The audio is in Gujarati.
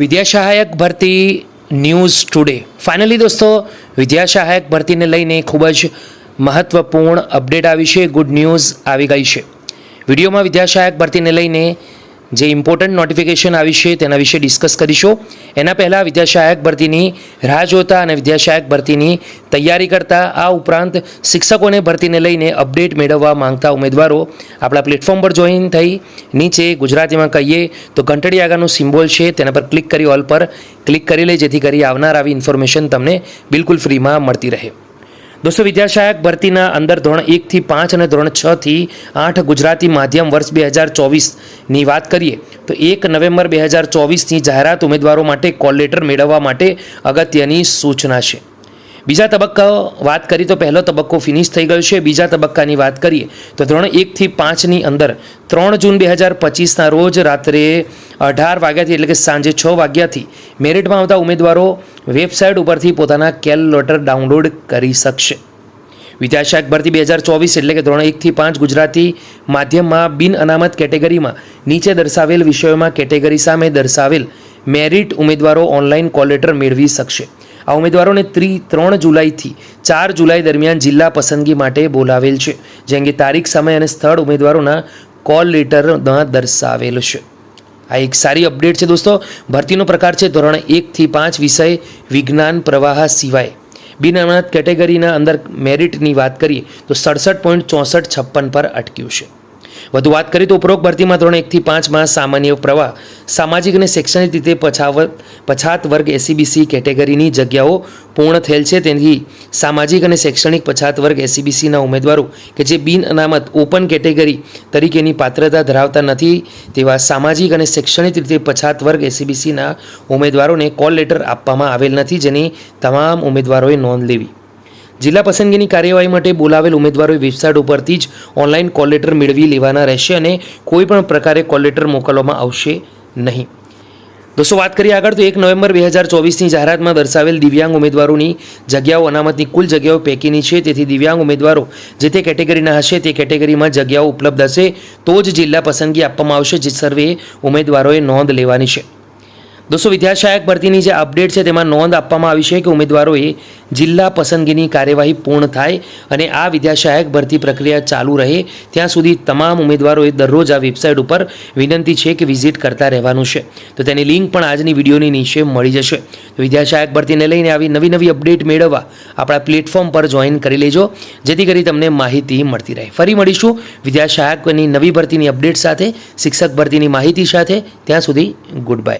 વિદ્યા સહાયક ભરતી ન્યૂઝ ટુડે. ફાઇનલી દોસ્તો, વિદ્યાસહાયક ભરતીને લઈને ખૂબ જ મહત્વપૂર્ણ અપડેટ આવી છે. ગુડ ન્યૂઝ આવી ગઈ છે. વિડીયોમાં વિદ્યાસહાયક ભરતીને લઈને જે ઇમ્પોર્ટન્ટ નોટિફિકેશન આવી છે તેના વિશે ડિસ્કસ કરીશું. એના પહેલાં વિદ્યાશાયક ભરતીની રાહ જોતા અને વિદ્યાશાયક ભરતીની તૈયારી કરતા આ ઉપરાંત શિક્ષકોને ભરતીને લઈને અપડેટ મેળવવા માંગતા ઉમેદવારો આપણા પ્લેટફોર્મ પર જોઈન થઈ. નીચે ગુજરાતીમાં કહીએ તો ઘંટડી આગળનું સિમ્બોલ છે, તેના પર ક્લિક કરી ઓલ પર ક્લિક કરી લે, જેથી કરી આવનાર આવી ઇન્ફોર્મેશન તમને બિલકુલ ફ્રીમાં મળતી રહે. દોસ્તો, વિદ્યાશાયક ભરતીના અંદર ધોરણ એકથી પાંચ અને ધોરણ છથી આઠ ગુજરાતી માધ્યમ વર્ષ બે હજાર ચોવીસની વાત કરીએ, તો એક નવેમ્બર બે હજાર ચોવીસની જાહેરાત ઉમેદવારો માટે કોલ લેટર મેળવવા માટે અગત્યની સૂચના છે. બીજા તબક્કા વાત કરીએ તો પહેલો તબક્કો ફિનિશ થઈ ગયો છે. બીજા તબક્કાની વાત કરીએ તો ધોરણ એકથી પાંચની અંદર ત્રણ જૂન બે હજાર પચીસના રોજ રાત્રે અઢાર વાગ્યાથી એટલે કે સાંજે છ વાગ્યાથી મેરિટમાં આવતા ઉમેદવારો વેબસાઇટ ઉપરથી પોતાના કેલ લેટર ડાઉનલોડ કરી શકશે. વિદ્યાશાખ ભરતી બે હજાર ચોવીસ એટલે કે ધોરણ એકથી પાંચ ગુજરાતી માધ્યમમાં બિન અનામત કેટેગરીમાં નીચે દર્શાવેલ વિષયોમાં કેટેગરી સામે દર્શાવેલ મેરિટ ઉમેદવારો ઓનલાઈન કોલ લેટર મેળવી શકશે. આ ઉમેદવારોને ત્રી, ત્રણ જુલાઈથી ચાર જુલાઈ દરમિયાન જિલ્લા પસંદગી માટે બોલાવેલ છે, જે અંગે તારીખ સમય અને સ્થળ ઉમેદવારોના કોલ લેટરમાં દર્શાવેલ છે. આ એક સારી અપડેટ છે દોસ્તો. ભરતીનો પ્રકાર છે ધોરણ એકથી પાંચ વિષય વિજ્ઞાન પ્રવાહ સિવાય. બિન અનાથ કેટેગરીના અંદર મેરિટની વાત કરીએ તો સડસઠ પોઈન્ટ ચોસઠ છપ્પન પર અટક્યું છે. વધુ વાત કરીએ તો ઉપરોક્ત ભરતીમાં ધોરણ એકથી પાંચમાં સામાન્ય પ્રવાહ, સામાજિક અને શૈક્ષણિક રીતે પછાવ, પછાત વર્ગ એસીબીસી કેટેગરીની જગ્યાઓ પૂર્ણ થયેલ છે. તેથી સામાજિક અને શૈક્ષણિક પછાત વર્ગ એસીબીસીના ઉમેદવારો કે જે બિન અનામત ઓપન કેટેગરી તરીકેની પાત્રતા ધરાવતા નથી, તેવા સામાજિક અને શૈક્ષણિક રીતે પછાત વર્ગ એસીબીસીના ઉમેદવારોને કોલ લેટર આપવામાં આવેલ નથી, જેની તમામ ઉમેદવારોએ નોંધ લેવી. જિલ્લા પસંદગીની કાર્યવાહી માટે બોલાવેલ ઉમેદવારોએ વેબસાઇટ ઉપરથી જ ઓનલાઈન કોલ લેટર મેળવી લેવાના રહેશે અને કોઈ પણ પ્રકારે કોલ લેટર મોકલવામાં આવશે નહીં. દોસ્તો, વાત કરીએ આગળ તો એક નવેમ્બર બે હજાર ચોવીસની જાહેરાતમાં દર્શાવેલ દિવ્યાંગ ઉમેદવારોની જગ્યાઓ અનામતની કુલ જગ્યાઓ પૈકીની છે. તેથી દિવ્યાંગ ઉમેદવારો જે તે કેટેગરીના હશે તે કેટેગરીમાં જગ્યાઓ ઉપલબ્ધ હશે તો જ જિલ્લા પસંદગી આપવામાં આવશે, જે સર્વે ઉમેદવારોએ નોંધ લેવાની છે. દોસ્તો, વિદ્યાશાયક ભરતીની જે અપડેટ છે તેમાં નોંધ આપવામાં આવી છે કે ઉમેદવારોએ જિલ્લા પસંદગીની કાર્યવાહી પૂર્ણ થાય અને આ વિદ્યાસહાયક ભરતી પ્રક્રિયા ચાલુ રહે, ત્યાં સુધી તમામ ઉમેદવારોએ દરરોજ આ વેબસાઇટ ઉપર વિનંતી છે કે વિઝિટ કરતા રહેવાનું છે. તો તેની લિંક પણ આજની વિડીયોની નીચે મળી જશે. તો વિદ્યાસહાયક ભરતીને લઈને આવી નવી નવી અપડેટ મેળવવા આપણા પ્લેટફોર્મ પર જોઈન કરી લેજો, જેથી કરી તમને માહિતી મળતી રહે. ફરી મળીશું વિદ્યાશાયકની નવી ભરતીની અપડેટ સાથે, શિક્ષક ભરતીની માહિતી સાથે. ત્યાં સુધી ગુડ બાય